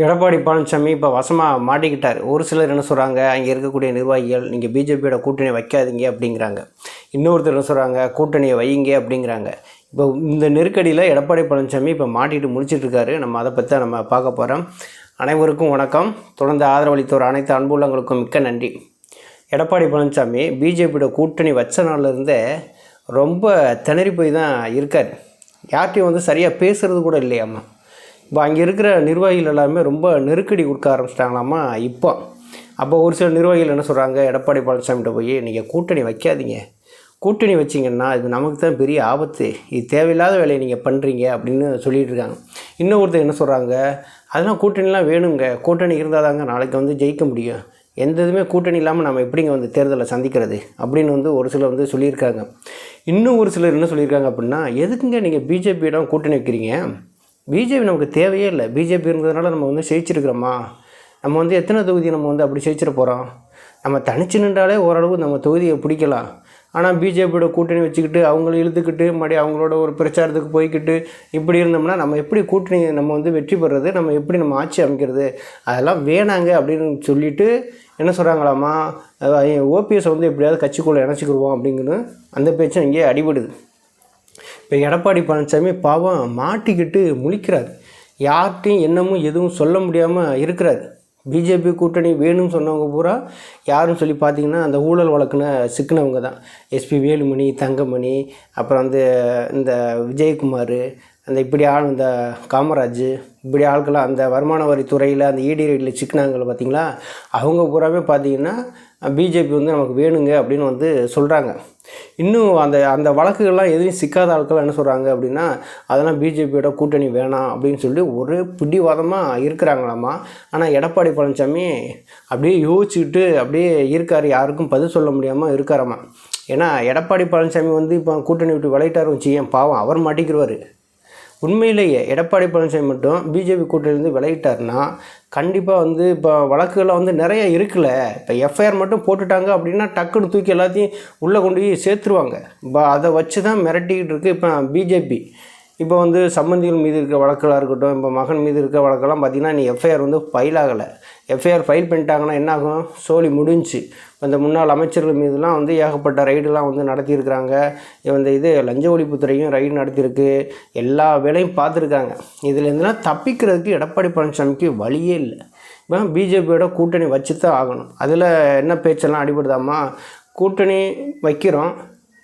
எடப்பாடி பழனிசாமி இப்போ வசமாக மாட்டிக்கிட்டார். ஒரு சிலர் என்ன சொல்கிறாங்க அங்கே இருக்கக்கூடிய நிர்வாகிகள் நீங்கள் பிஜேபியோட கூட்டணி வைக்காதீங்க அப்படிங்கிறாங்க. இன்னொருத்தர் என்ன சொல்கிறாங்க கூட்டணியை வையுங்க அப்படிங்கிறாங்க. இப்போ இந்த நெருக்கடியில் எடப்பாடி பழனிசாமி இப்போ மாட்டிட்டு முடிச்சிட்ருக்காரு நம்ம அதை பற்றி நம்ம பார்க்க போகிறோம் அனைவருக்கும் வணக்கம். தொடர்ந்து ஆதரவளித்தோர் அனைத்து அன்புள்ளங்களுக்கும் மிக்க நன்றி. எடப்பாடி பழனிசாமி பிஜேபியோட கூட்டணி வச்ச நாள்லேருந்தே ரொம்ப திணறி போய் தான் இருக்கார். யார்கிட்டையும் வந்து சரியாக பேசுகிறது கூட இல்லையாம்மா. இப்போ அங்கே இருக்கிற நிர்வாகிகள் எல்லாருமே ரொம்ப நெருக்கடி கொடுக்க ஆரம்பிச்சிட்டாங்களாமா? இப்போ. அப்போ ஒரு சில நிர்வாகிகள் என்ன சொல்கிறாங்க எடப்பாடி பழனிசாமிகிட்ட போய் நீங்கள் கூட்டணி வைக்காதீங்க. கூட்டணி வச்சிங்கன்னா இது நமக்கு தான் பெரிய ஆபத்து. இது தேவையில்லாத வேலையை நீங்கள் பண்ணுறீங்க அப்படின்னு சொல்லிகிட்டு இருக்காங்க. இன்னொருத்தர் என்ன சொல்கிறாங்க அதெல்லாம் கூட்டணிலாம் வேணுங்க. கூட்டணி இருந்தால் தாங்க நாளைக்கு வந்து ஜெயிக்க முடியும். எந்த இதுவுமே கூட்டணி இல்லாமல் நம்ம எப்படிங்க வந்து தேர்தலை சந்திக்கிறது? அப்படின்னு வந்து ஒரு சிலர் வந்து சொல்லியிருக்காங்க. இன்னும் ஒரு சிலர் என்ன சொல்லியிருக்காங்க அப்படின்னா எதுக்குங்க நீங்கள் பிஜேபியிடம் கூட்டணி வைக்கிறீங்க? பிஜேபி நமக்கு தேவையே இல்லை. பிஜேபி இருந்ததுனால நம்ம வந்து ஜெயிச்சிருக்கிறோமா நம்ம வந்து எத்தனை தொகுதி நம்ம வந்து அப்படி ஜெயிச்சிட போகிறோம் நம்ம தனிச்சு நின்றாலே ஓரளவு நம்ம தொகுதியை பிடிக்கலாம். ஆனால் பிஜேபியோட கூட்டணி வச்சுக்கிட்டு அவங்கள இழுத்துக்கிட்டு மறுபடியும் அவங்களோட ஒரு பிரச்சாரத்துக்கு போய்க்கிட்டு இப்படி இருந்தோம்னா நம்ம எப்படி கூட்டணி நம்ம வந்து வெற்றி பெறுறது நம்ம எப்படி நம்ம ஆட்சி அமைக்கிறது அதெல்லாம் வேணாங்க அப்படின்னு சொல்லிட்டு என்ன சொல்கிறாங்களாமா ஓபிஎஸ் வந்து எப்படியாவது கட்சிக்குள்ளே இணைச்சிக்கிடுவோம் அப்படிங்கிறது அந்த பேச்சும் இங்கேயே அடிபடுது. இப்போ எடப்பாடி பழனிசாமி பாவம் மாட்டிக்கிட்டு முழிக்கிறார். யார்கிட்டையும் என்னமும் எதுவும் சொல்ல முடியாமல் இருக்கிறார். பிஜேபி கூட்டணி வேணும்னு சொன்னவங்க பூரா யாருன்னு சொல்லி பார்த்தீங்கன்னா அந்த ஊழல் வழக்குன சிக்கினவங்க தான். எஸ்பி வேலுமணி தங்கமணி அப்புறம் வந்து இந்த விஜயகுமார் அந்த இப்படி ஆள் இந்த காமராஜ் இப்படி ஆட்கள்லாம் அந்த வருமான வரித்துறையில் அந்த இடி ரைடில் சிக்கினாங்கள பார்த்தீங்களா அவங்க பூராவே பார்த்தீங்கன்னா பிஜேபி வந்து நமக்கு வேணுங்க அப்படின்னு வந்து சொல்கிறாங்க இன்னும் அந்த அந்த வழக்குகள்லாம் எதுவும் சிக்காத ஆட்கள் என்ன சொல்கிறாங்க அப்படின்னா அதெல்லாம் பிஜேபியோட கூட்டணி வேணாம் அப்படின்னு சொல்லி ஒரு பிடிவாதமாக இருக்கிறாங்களாம்மா ஆனால் எடப்பாடி பழனிசாமி அப்படியே யோசிச்சுக்கிட்டு அப்படியே இருக்கார் யாருக்கும் பதில் சொல்ல முடியாமல் இருக்காராமா. ஏன்னா எடப்பாடி பழனிசாமி வந்து இப்போ கூட்டணி விட்டு விளையிட்டார் வச்சு ஏன் பாவம் அவர் மாட்டிக்கிறவர் உண்மையிலேயே எடப்பாடி பழனிசாமி மட்டும் பிஜேபி கூட்டணியிலேருந்து விளையிட்டார்னா கண்டிப்பாக வந்து இப்போ வழக்குகள்லாம் வந்து நிறைய இருக்குல்ல. இப்போ எஃப்ஐஆர் மட்டும் போட்டுட்டாங்க அப்படின்னா டக்குன்னு தூக்கி எல்லாத்தையும் உள்ளே கொண்டு போய் சேர்த்துருவாங்க. இப்போ அதை வச்சு தான் மிரட்டிக்கிட்டு இருக்குது இப்போ பிஜேபி இப்போ வந்து சம்பந்திகள் மீது இருக்க வழக்கெல்லாம் இருக்கட்டும் இப்போ மகன் மீது இருக்க வழக்கெல்லாம் பார்த்திங்கன்னா நீ எஃப்ஐஆர் வந்து ஃபைல் ஆகலை. எஃப்ஐஆர் ஃபைல் பண்ணிட்டாங்கன்னா என்ன ஆகும்? சோலி முடிஞ்சு இந்த முன்னாள் அமைச்சர்கள் மீதுலாம் வந்து ஏகப்பட்ட ரைடுலாம் வந்து நடத்தியிருக்கிறாங்க. இந்த இது லஞ்ச ஒழிப்புத்துறையும் ரைடு நடத்தியிருக்கு. எல்லா வேலையும் பார்த்துருக்காங்க. இதுலேருந்துலாம் தப்பிக்கிறதுக்கு எடப்பாடி பழனிசாமிக்கு வழியே இல்லை. இப்போ பிஜேபியோட கூட்டணி வச்சு தான் ஆகணும். அதில் என்ன பேச்செல்லாம் அடிபடுதாமா கூட்டணி வைக்கிறோம்.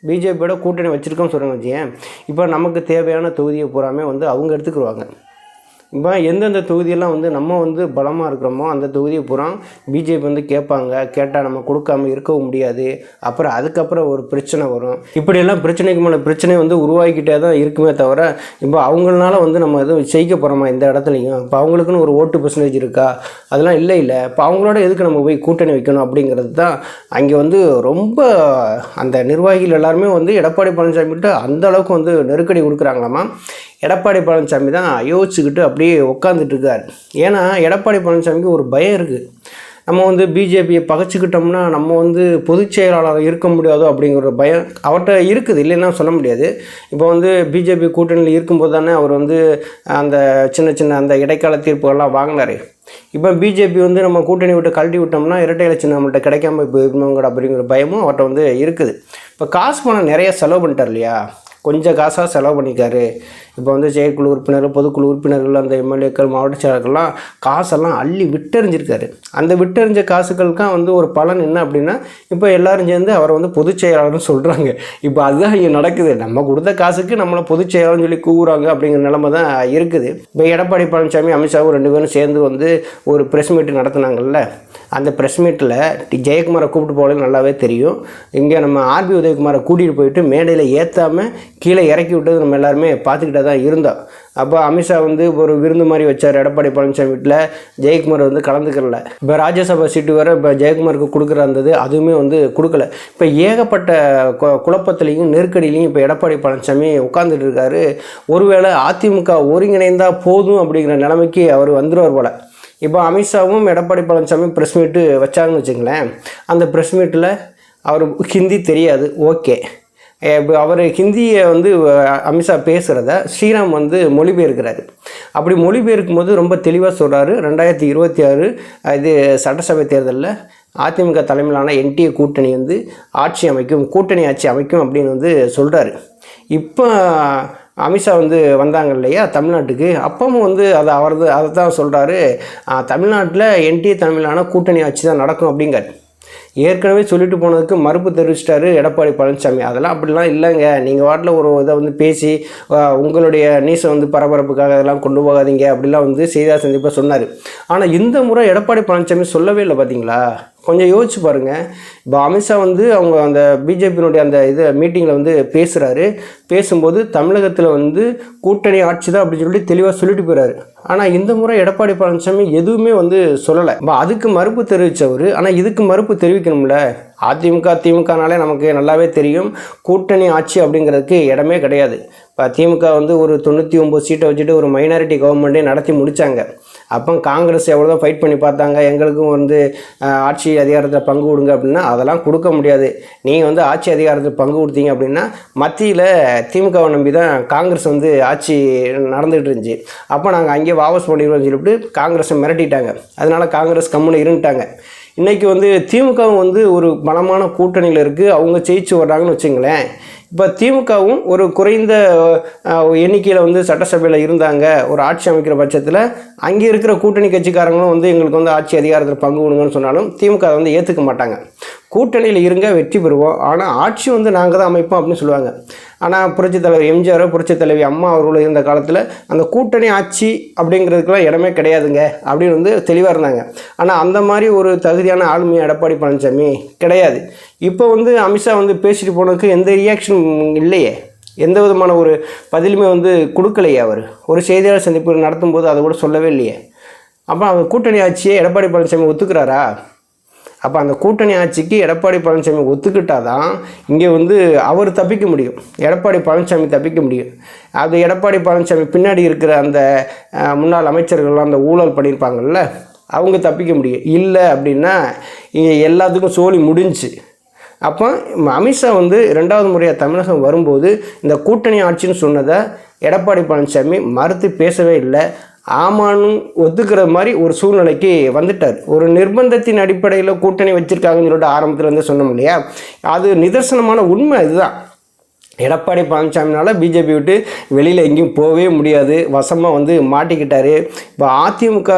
பிஜேபியோட கூட்டணி வச்சுருக்கோம்னு சொல்கிறாங்க வச்சுக்கேன் இப்போ நமக்கு தேவையான தொகுதியை பூராமே வந்து அவங்க எடுத்துக்கிடுவாங்க இப்போ எந்தெந்த தொகுதியெல்லாம் வந்து நம்ம வந்து பலமாக இருக்கிறோமோ அந்த தொகுதியை பூரா பிஜேபி வந்து கேட்பாங்க. கேட்டால் நம்ம கொடுக்காம இருக்கவும் முடியாது. அப்புறம் அதுக்கப்புறம் ஒரு பிரச்சனை வரும். இப்படியெல்லாம் பிரச்சனைக்கு மேலே பிரச்சனை வந்து உருவாக்கிட்டே தான் இருக்குமே தவிர இப்போ அவங்களால வந்து நம்ம எதுவும் செய்ய போகிறோமா இந்த இடத்துலையும்? இப்போ அவங்களுக்குன்னு ஒரு ஓட்டு பர்சன்டேஜ் இருக்கா? அதெல்லாம் இல்லை இல்லை. இப்போ அவங்களோட எதுக்கு நம்ம போய் கூட்டணி வைக்கணும் அப்படிங்கிறது தான் அங்கே வந்து ரொம்ப அந்த நிர்வாகிகள் எல்லாருமே வந்து எடப்பாடி பழனிசாமிகிட்ட அந்த அளவுக்கு வந்து நெருக்கடி கொடுக்குறாங்களாமா? எடப்பாடி பழனிசாமி தான் யோசிச்சுக்கிட்டு அப்படியே உட்காந்துட்டு இருக்கார் ஏன்னா எடப்பாடி பழனிசாமிக்கு ஒரு பயம் இருக்குது நம்ம வந்து பிஜேபியை பகைச்சிக்கிட்டோம்னா நம்ம வந்து பொதுச் செயலாளர் இருக்க முடியாதோ அப்படிங்கிற ஒரு பயம் அவர்கிட்ட இருக்குது. இல்லைன்னா சொல்ல முடியாது. இப்போ வந்து பிஜேபி கூட்டணியில் இருக்கும்போது தானே அவர் வந்து அந்த சின்ன சின்ன அந்த இடைக்கால தீர்ப்புகள்லாம் வாங்கினார். இப்போ பிஜேபி வந்து நம்ம கூட்டணி விட்டு கழட்டி விட்டோம்னா இரட்டை இலட்சம் நம்மள்ட்ட கிடைக்காம போயிருந்தோங்கடா அப்படிங்கிற பயமும் அவர்கிட்ட வந்து இருக்குது. இப்போ காசு பணம் நிறைய செலவு பண்ணிட்டார் இல்லையா? கொஞ்சம் காசாக செலவு பண்ணிக்காரு. இப்போ வந்து செயற்குழு உறுப்பினர் பொதுக்குழு உறுப்பினர்கள் அந்த எம்எல்ஏக்கள் மாவட்ட செயலாளர்கள்லாம் காசெல்லாம் அள்ளி விட்டெறிஞ்சிருக்காரு. அந்த விட்டெறிஞ்ச காசுகளுக்காக வந்து ஒரு பலன் என்ன அப்படின்னா இப்போ எல்லாரும் சேர்ந்து அவரை வந்து பொதுச் செயலாளர்னு சொல்கிறாங்க இப்போ அதுதான் இங்கே நடக்குது. நம்ம கொடுத்த காசுக்கு நம்மளை பொதுச் செயலாளர்னு சொல்லி கூவுறாங்க அப்படிங்கிற நிலமை தான் இருக்குது. இப்போ எடப்பாடி பழனிசாமி அமித்ஷாவும் ரெண்டு பேரும் சேர்ந்து வந்து ஒரு ப்ரெஸ் மீட் நடத்துனாங்கல்ல. அந்த ப்ரெஸ் மீட்டில் ஜெயக்குமாரை கூப்பிட்டு போகல நல்லாவே தெரியும். இங்கே நம்ம ஆர்பி உதயகுமாரை கூட்டிகிட்டு போயிட்டு மேடையில் ஏற்றாமல் கீழே இறக்கி விட்டது நம்ம எல்லாருமே பார்த்துக்கிட்டே தான் இருந்தோம். அப்போ அமித்ஷா வந்து ஒரு விருந்து மாதிரி வச்சார் எடப்பாடி பழனிசாமி வீட்டில் ஜெயக்குமார் வந்து கலந்துக்கிறல. இப்போ ராஜ்யசபா சீட்டு வேறு இப்போ ஜெயக்குமாருக்கு கொடுக்குற இருந்தது அதுவுமே வந்து கொடுக்கல. இப்போ ஏகப்பட்ட கு குழப்பத்திலையும் நெருக்கடியிலையும் இப்போ எடப்பாடி பழனிசாமி உட்காந்துட்டு இருக்காரு. ஒருவேளை அதிமுக ஒருங்கிணைந்தால் போதும் அப்படிங்கிற நிலைமைக்கு அவர் வந்துடுவார் போல். இப்போ அமித்ஷாவும் எடப்பாடி பழனிசாமி ப்ரெஸ் மீட்டு வச்சாங்கன்னு வச்சுங்களேன் அந்த ப்ரெஸ் மீட்டில் அவர் ஹிந்தி தெரியாது. ஓகே. அவர் ஹிந்தியை வந்து அமித்ஷா பேசுகிறத ஸ்ரீராம் வந்து மொழிபெயர்க்கிறாரு. அப்படி மொழிபெயர்க்கும் போது ரொம்ப தெளிவாக சொல்கிறாரு ரெண்டாயிரத்தி இருபத்தி ஆறு இது சட்டசபை தேர்தலில் அதிமுக தலைமையிலான என்டிஏ கூட்டணி வந்து ஆட்சி அமைக்கும் கூட்டணி ஆட்சி அமைக்கும் அப்படின்னு வந்து சொல்கிறாரு இப்போ அமித்ஷா வந்து வந்தாங்க இல்லையா தமிழ்நாட்டுக்கு. அப்பவும் வந்து அதை அவரது அதை தான் சொல்கிறாரு தமிழ்நாட்டில் என்டிஏ தலைமையிலான கூட்டணி ஆட்சி தான் நடக்கும் அப்படிங்கிறார். ஏற்கனவே சொல்லிட்டு போனதுக்கு மறுப்பு தெரிவிச்சிட்டாரு எடப்பாடி பழனிசாமி. அதெல்லாம் அப்படிலாம் இல்லைங்க. நீங்கள் வாட்டில் ஒரு இதை வந்து பேசி உங்களுடைய நீசை வந்து பரபரப்புக்காக அதெல்லாம் கொண்டு போகாதீங்க அப்படிலாம் வந்து செய்தியாளர் சந்திப்பாக சொன்னார். ஆனால் இந்த முறை எடப்பாடி பழனிசாமி சொல்லவே இல்லை பார்த்தீங்களா கொஞ்சம் யோசிச்சு பாருங்கள் இப்போ அமித்ஷா வந்து அவங்க அந்த பிஜேபியினுடைய அந்த இது மீட்டிங்கில் வந்து பேசுகிறாரு பேசும்போது தமிழகத்தில் வந்து கூட்டணி ஆட்சி தான் அப்படின்னு சொல்லி தெளிவாக சொல்லிட்டு போயிறாரு. ஆனால் இந்த முறை எடப்பாடி பழனிசாமி எதுவுமே வந்து சொல்லலை. அப்ப அதுக்கு மறுப்பு தெரிவித்தவர் ஆனால் இதுக்கு மறுப்பு தெரிவிக்கணும்ல? அதிமுக திமுகனாலே நமக்கு நல்லாவே தெரியும். கூட்டணி ஆட்சி அப்படிங்கிறதுக்கு இடமே கிடையாது. இப்போ திமுக வந்து ஒரு தொண்ணூற்றி ஒம்பது சீட்டை வச்சுட்டு ஒரு மைனாரிட்டி கவர்மெண்ட்டே நடத்தி முடித்தாங்க அப்போ காங்கிரஸ் எவ்வளோ ஃபைட் பண்ணி பார்த்தாங்க எங்களுக்கும் வந்து ஆட்சி அதிகாரத்தில் பங்கு கொடுங்க அப்படின்னா அதெல்லாம் கொடுக்க முடியாது. நீங்கள் வந்து ஆட்சி அதிகாரத்தில் பங்கு கொடுத்தீங்க அப்படின்னா மத்தியில் திமுகவை நம்பி தான் காங்கிரஸ் வந்து ஆட்சி நடந்துகிட்டு இருந்துச்சு. அப்போ நாங்கள் அங்கேயே வாபஸ் பண்ணிடுவோம்னு சொல்லிட்டு காங்கிரஸை மிரட்டிட்டாங்க. அதனால் காங்கிரஸ் கம்முன்னு இருந்துட்டாங்க. இன்றைக்கி வந்து திமுகவும் வந்து ஒரு பலமான கூட்டணியில் இருக்குது அவங்க ஜெயிச்சு வர்றாங்கன்னு வச்சுங்களேன். இப்போ திமுகவும் ஒரு குறைந்த எண்ணிக்கையில் வந்து சட்டசபையில் இருந்தாங்க. ஒரு ஆட்சி அமைக்கிற பட்சத்தில் அங்கே இருக்கிற கூட்டணி கட்சிக்காரங்களும் வந்து எங்களுக்கு வந்து ஆட்சி அதிகாரத்தில் பங்கு கொடுங்கன்னு சொன்னாலும் திமுக அதை வந்து ஏற்றுக்க மாட்டாங்க. கூட்டணியில் இருங்க வெற்றி பெறுவோம். ஆனால் ஆட்சி வந்து நாங்கள் தான் அமைப்போம் அப்படின்னு சொல்லுவாங்க. ஆனால் புரட்சி தலைவர் எம்ஜிஆர் புரட்சி தலைவி அம்மா அவர்களும் இருந்த காலத்தில் அந்த கூட்டணி ஆட்சி அப்படிங்கிறதுக்கெல்லாம் இடமே கிடையாதுங்க அப்படின்னு வந்து தெளிவாக இருந்தாங்க. ஆனால் அந்த மாதிரி ஒரு தகுதியான ஆளுமை எடப்பாடி பழனிசாமி கிடையாது. இப்போ வந்து அமித்ஷா வந்து பேசிட்டு போனதுக்கு எந்த ரியாக்ஷன் இல்லையே. எந்த விதமான ஒரு பதிலுமே வந்து கொடுக்கலையே அவர். ஒரு செய்தியாளர் சந்திப்பு நடத்தும் போது அதை கூட சொல்லவே இல்லையே. அப்போ அவங்க கூட்டணி ஆட்சியை எடப்பாடி பழனிசாமி ஒத்துக்கிறாரா? அப்போ அந்த கூட்டணி ஆட்சிக்கு எடப்பாடி பழனிசாமி ஒத்துக்கிட்டா தான் இங்கே வந்து அவர் தப்பிக்க முடியும். எடப்பாடி பழனிசாமி தப்பிக்க முடியும். அது எடப்பாடி பழனிசாமி பின்னாடி இருக்கிற அந்த முன்னாள் அமைச்சர்கள்லாம் அந்த ஊழல் பண்ணியிருப்பாங்கல்ல அவங்க தப்பிக்க முடியும். இல்லை அப்படின்னா இங்கே எல்லாத்துக்கும் சோழி முடிஞ்சுச்சு அப்போ அமித்ஷா வந்து ரெண்டாவது முறையாக தமிழகம் வரும்போது இந்த கூட்டணி ஆட்சின்னு சொன்னதை எடப்பாடி பழனிசாமி மறுத்து பேசவே இல்லை. ஆமான்னு ஒத்துக்கிற மாதிரி ஒரு சூழ்நிலைக்கு வந்துட்டார். ஒரு நிர்பந்தத்தின் அடிப்படையில் கூட்டணி வச்சுருக்காங்கன்னு சொல்லிட்டு ஆரம்பத்துலேருந்து சொன்னோம் இல்லையா? அது நிதர்சனமான உண்மை இதுதான் எடப்பாடி பழனிசாமினால பிஜேபி விட்டு வெளியில் எங்கேயும் போகவே முடியாது. வசமாக வந்து மாட்டிக்கிட்டாரு. இப்போ அதிமுக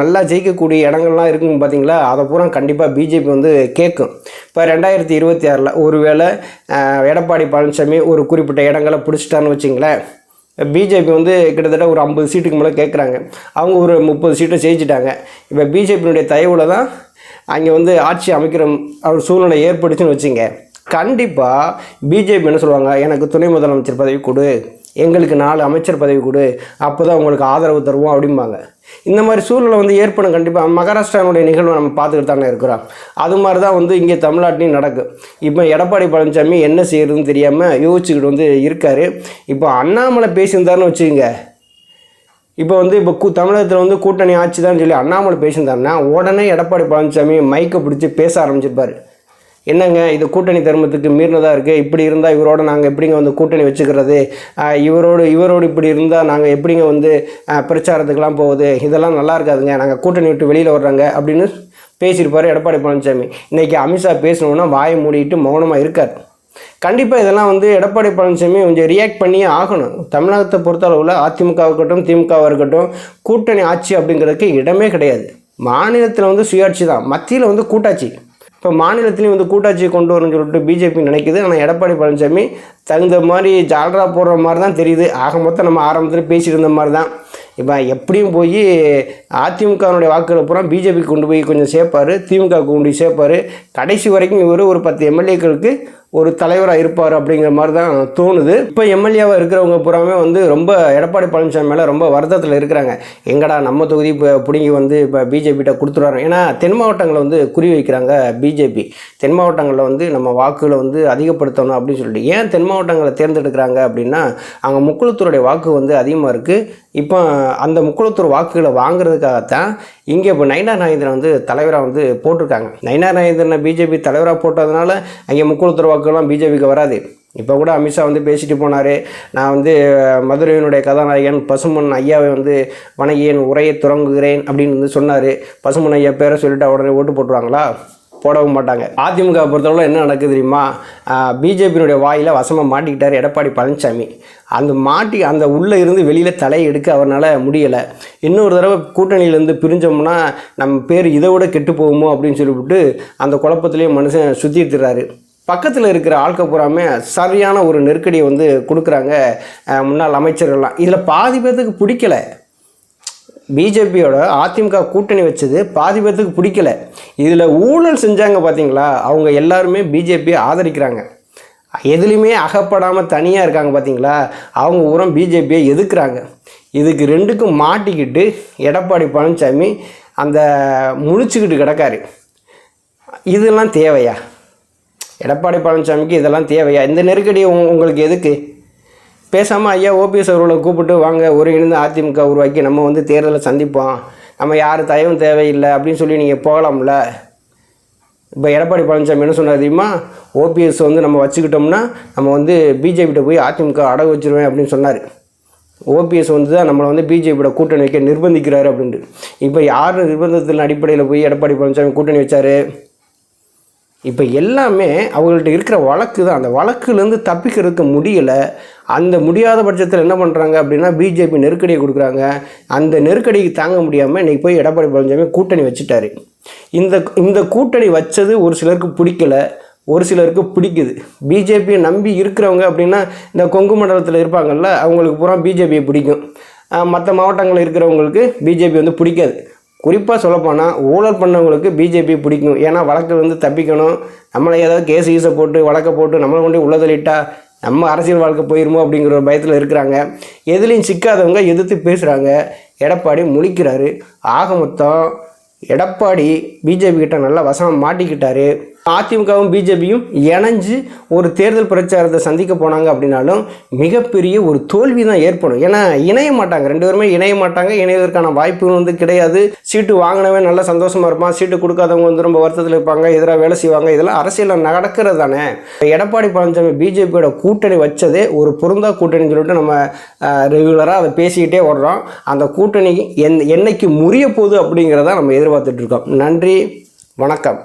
நல்லா ஜெயிக்கக்கூடிய இடங்கள்லாம் இருக்குங்க பார்த்தீங்களா அதை பூரா கண்டிப்பாக பிஜேபி வந்து கேட்கும் இப்போ ரெண்டாயிரத்தி இருபத்தி ஆறில் ஒருவேளை எடப்பாடி பழனிசாமி ஒரு குறிப்பிட்ட இடங்களை பிடிச்சிட்டான்னு வச்சிங்களேன். பிஜேபி வந்து கிட்டத்தட்ட ஒரு ஐம்பது சீட்டுக்கு மேலே கேட்குறாங்க அவங்க ஒரு முப்பது சீட்டை ஜெயிச்சிட்டாங்க. இப்போ பிஜேபியினுடைய தயவில் தான் அங்கே வந்து ஆட்சி அமைக்கிற ஒரு சூழ்நிலை ஏற்பட்டுச்சுன்னு வச்சுங்க. கண்டிப்பாக பிஜேபி என்ன சொல்லுவாங்க? எனக்கு துணை முதலமைச்சர் பதவி கொடு. எங்களுக்கு நாலு அமைச்சர் பதவி கொடு அப்போ தான் உங்களுக்கு ஆதரவு தருவோம் அப்படிம்பாங்க. இந்த மாதிரி சூழலை வந்து ஏற்படும் கண்டிப்பாக மகாராஷ்டிராவுடைய நிகழ்வை நம்ம பார்த்துக்கிட்டு தானே இருக்கிறோம். அது மாதிரி தான் வந்து இங்கே தமிழ்நாட்டிலையும் நடக்கும் இப்போ எடப்பாடி பழனிசாமி என்ன செய்யறதுன்னு தெரியாமல் யோசிச்சுக்கிட்டு வந்து இருக்கார். இப்போ அண்ணாமலை பேசியிருந்தாருன்னு வச்சுக்கோங்க. இப்போ வந்து இப்போ கூ தமிழகத்தில் வந்து கூட்டணி ஆட்சி தான் சொல்லி அண்ணாமலை பேசியிருந்தாருன்னா உடனே எடப்பாடி பழனிசாமி மைக்கை பிடிச்சி பேச ஆரம்பிச்சிருப்பார். என்னங்க இது கூட்டணி தர்மத்துக்கு மீறினதாக இருக்குது இப்படி இருந்தால் இவரோட நாங்கள் எப்படிங்க வந்து கூட்டணி வச்சுக்கிறது? இவரோடு இவரோடு இப்படி இருந்தால் நாங்கள் எப்படிங்க வந்து பிரச்சாரத்துக்கெலாம் போகுது? இதெல்லாம் நல்லா இருக்காதுங்க. நாங்கள் கூட்டணி விட்டு வெளியில் வர்றாங்க. அப்படின்னு பேசியிருப்பார் எடப்பாடி பழனிசாமி இன்றைக்கி அமித்ஷா பேசணுன்னா வாயை மூடிட்டு மௌனமாக இருக்கார். கண்டிப்பாக இதெல்லாம் வந்து எடப்பாடி பழனிசாமி கொஞ்சம் ரியாக்ட் பண்ணியே ஆகணும். தமிழகத்தை பொறுத்தளவில் அதிமுக இருக்கட்டும் திமுகவாக இருக்கட்டும் கூட்டணி ஆட்சி அப்படிங்கிறதுக்கு இடமே கிடையாது. மாநிலத்தில் வந்து சுயாட்சி தான். மத்தியில் வந்து கூட்டாட்சி. இப்போ மாநிலத்திலையும் வந்து கூட்டாட்சி கொண்டு வரணும்னு சொல்லிட்டு பிஜேபி நினைக்குது. ஆனால் எடப்பாடி பழனிசாமி தகுந்த மாதிரி ஜால்ரா போடுற மாதிரி தான் தெரியுது. ஆக மொத்தம் நம்ம ஆரம்பத்தில் பேசிட்டு இருந்த மாதிரி தான் இப்போ எப்படியும் போய் அதிமுகனுடைய வாக்குகளை பூரா பிஜேபி கொண்டு போய் கொஞ்சம் சேர்ப்பார். திமுக கொண்டு போய் சேர்ப்பார். கடைசி வரைக்கும் இவர் ஒரு பத்து எம்எல்ஏக்களுக்கு ஒரு தலைவராக இருப்பார் அப்படிங்கிற மாதிரி தான் தோணுது. இப்போ எம்எல்ஏவாக இருக்கிறவங்க பூராமே வந்து ரொம்ப எடப்பாடி பழனிசாமி மேலே ரொம்ப வருத்தத்தில் இருக்கிறாங்க. எங்கடா நம்ம தொகுதி இப்போ பிடுங்கி வந்து இப்போ பிஜேபிகிட்ட கொடுத்துருவாங்க ஏன்னா தென் மாவட்டங்களை வந்து குறி வைக்கிறாங்க பிஜேபி. தென் மாவட்டங்களில் வந்து நம்ம வாக்குகளை வந்து அதிகப்படுத்தணும் அப்படின்னு சொல்லிட்டு. ஏன் தென் மாவட்டங்களை தேர்ந்தெடுக்கிறாங்க அப்படின்னா அங்கே முக்குளத்தூருடைய வாக்கு வந்து அதிகமாக இருக்குது இப்போ அந்த முக்குளத்தூர் வாக்குகளை வாங்குறதுக்காகத்தான் இங்கே இப்போ நயினார் நாகேந்திரன் வந்து தலைவராக வந்து போட்டிருக்காங்க. நயினார் நாகேந்திரனை பிஜேபி தலைவராக போட்டதுனால அங்கே முக்குளத்தூர் வாக்குலாம் பிஜேபிக்கு வராது. இப்போ கூட அமித்ஷா வந்து பேசிட்டு போனார். நான் வந்து மதுரையினுடைய கதாநாயகன் பசுமன் ஐயாவை வந்து வணங்கியேன் உரையை தொடங்குகிறேன் அப்படின்னு வந்து சொன்னார். பசுமன் ஐயா பேரை சொல்லிட்டு உடனே ஓட்டு போட்டுருவாங்களா? போடவும் மாட்டாங்க. அதிமுக பொறுத்தவரை என்ன நடக்குது தெரியுமா? பிஜேபியினுடைய வாயில் வசமாக மாட்டிக்கிட்டார் எடப்பாடி பழனிசாமி. அந்த மாட்டி அந்த உள்ளே இருந்து வெளியில் தலையை எடுக்க அவரால் முடியலை. இன்னொரு தடவை கூட்டணியிலேருந்து பிரிஞ்சோம்னா நம்ம பேர் இதை விட கெட்டு போகுமோ அப்படின்னு சொல்லிவிட்டு அந்த குழப்பத்திலேயே மனுஷன் சுற்றிட்டுறாரு பக்கத்தில் இருக்கிற ஆட்கள் பூராமே சரியான ஒரு நெருக்கடியை வந்து கொடுக்குறாங்க முன்னாள் அமைச்சர்கள்லாம். இதில் பாதி பேர்த்துக்கு பிடிக்கல. பிஜேபியோட அதிமுக கூட்டணி வச்சது பாதி பேர்த்துக்கு பிடிக்கல. இதில் ஊழல் செஞ்சாங்க பார்த்தீங்களா அவங்க எல்லாருமே பிஜேபியை ஆதரிக்கிறாங்க. எதுலேயுமே அகப்படாமல் தனியாக இருக்காங்க பார்த்தீங்களா அவங்க ஊரம் பிஜேபியை எதுக்குறாங்க? இதுக்கு ரெண்டுக்கும் மாட்டிக்கிட்டு எடப்பாடி பழனிசாமி அந்த முழிச்சுக்கிட்டு கிடக்காரு. இதெல்லாம் தேவையா? எடப்பாடி பழனிசாமிக்கு இதெல்லாம் தேவையா? இந்த நெருக்கடி உங்களுக்கு எதுக்கு? பேசாமல் ஐயா ஓபிஎஸ் அவர்களை கூப்பிட்டு வாங்க ஒருங்கிணைந்து அதிமுக உருவாக்கி நம்ம வந்து தேர்தலை சந்திப்போம். நம்ம யார் தயவும் தேவையில்லை அப்படின்னு சொல்லி நீங்கள் போகலாம்ல? இப்போ எடப்பாடி பழனிசாமி என்ன சொன்னார் தெரியுமா? ஓபிஎஸ் வந்து நம்ம வச்சுக்கிட்டோம்னா நம்ம வந்து பிஜேபிகிட்ட போய் அதிமுக அடகு வச்சிருவேன் அப்படின்னு சொன்னார். ஓபிஎஸ் வந்து தான் நம்மளை வந்து பிஜேபியோட கூட்டணி வைக்க நிர்பந்திக்கிறாரு அப்படின்ட்டு. இப்போ யார் நிர்பந்தத்தின் அடிப்படையில் போய் எடப்பாடி பழனிசாமி கூட்டணி வச்சார்? இப்போ எல்லாமே அவங்கள்ட்ட இருக்கிற வழக்கு தான் அந்த வழக்குலேருந்து தப்பிக்கிறதுக்கு முடியலை. அந்த முடியாத பட்சத்தில் என்ன பண்ணுறாங்க அப்படின்னா பிஜேபி நெருக்கடியை கொடுக்குறாங்க. அந்த நெருக்கடிக்கு தாங்க முடியாமல் இன்றைக்கி போய் எடப்பாடி பழனிசாமி கூட்டணி வச்சுட்டாரு. இந்த இந்த கூட்டணி வச்சது ஒரு சிலருக்கு பிடிக்கல ஒரு சிலருக்கு பிடிக்குது. பிஜேபியை நம்பி இருக்கிறவங்க அப்படின்னா இந்த கொங்கு மண்டலத்தில் இருப்பாங்கல்ல அவங்களுக்கு பூரா பிஜேபியை பிடிக்கும். மற்ற மாவட்டங்களில் இருக்கிறவங்களுக்கு பிஜேபி வந்து பிடிக்காது. குறிப்பாக சொல்லப்போனால் ஊழல் பண்ணவங்களுக்கு பிஜேபி பிடிக்கும். ஏன்னா வழக்கு வந்து தப்பிக்கணும். நம்மளை ஏதாவது கேஸ் ஈஸை போட்டு வழக்கை போட்டு நம்மளை கொண்டு உள்ள தள்ளிட்டா நம்ம அரசியல் வாழ்க்கை போயிருமோ அப்படிங்கிற ஒரு பயத்தில் இருக்கிறாங்க. எதுலேயும் சிக்காதவங்க எதிர்த்து பேசுகிறாங்க எடப்பாடி முழிக்கிறாரு. ஆக மொத்தம் எடப்பாடி பிஜேபி கிட்ட நல்லா வசனம் மாட்டிக்கிட்டாரு. அதிமுகவும் பிஜேபியும் இணைஞ்சு ஒரு தேர்தல் பிரச்சாரத்தை சந்திக்க போனாங்க அப்படின்னாலும் மிகப்பெரிய ஒரு தோல்வி தான் ஏற்படும். ஏன்னா இணைய மாட்டாங்க. ரெண்டு பேருமே இணைய மாட்டாங்க. இணைவதற்கான வாய்ப்பு வந்து கிடையாது. சீட்டு வாங்கினவன் நல்லா சந்தோஷமா இருப்பான். சீட்டு கொடுக்காதவங்க வந்து ரொம்ப வருத்தத்தில் இருப்பாங்க. எதிராக வேலை செய்வாங்க. இதெல்லாம் அரசியலில் நடக்கிறது தானே. எடப்பாடி பழனிசாமி பிஜேபியோட கூட்டணி வச்சதே ஒரு பொருந்தா கூட்டணின்னு சொல்லிட்டு நம்ம ரெகுலராக அதை பேசிக்கிட்டே வர்றோம் அந்த கூட்டணி என் என்னைக்கு முறிய போகுது அப்படிங்கிறத நம்ம எதிர்பார்த்துட்டு இருக்கோம். நன்றி. வணக்கம்.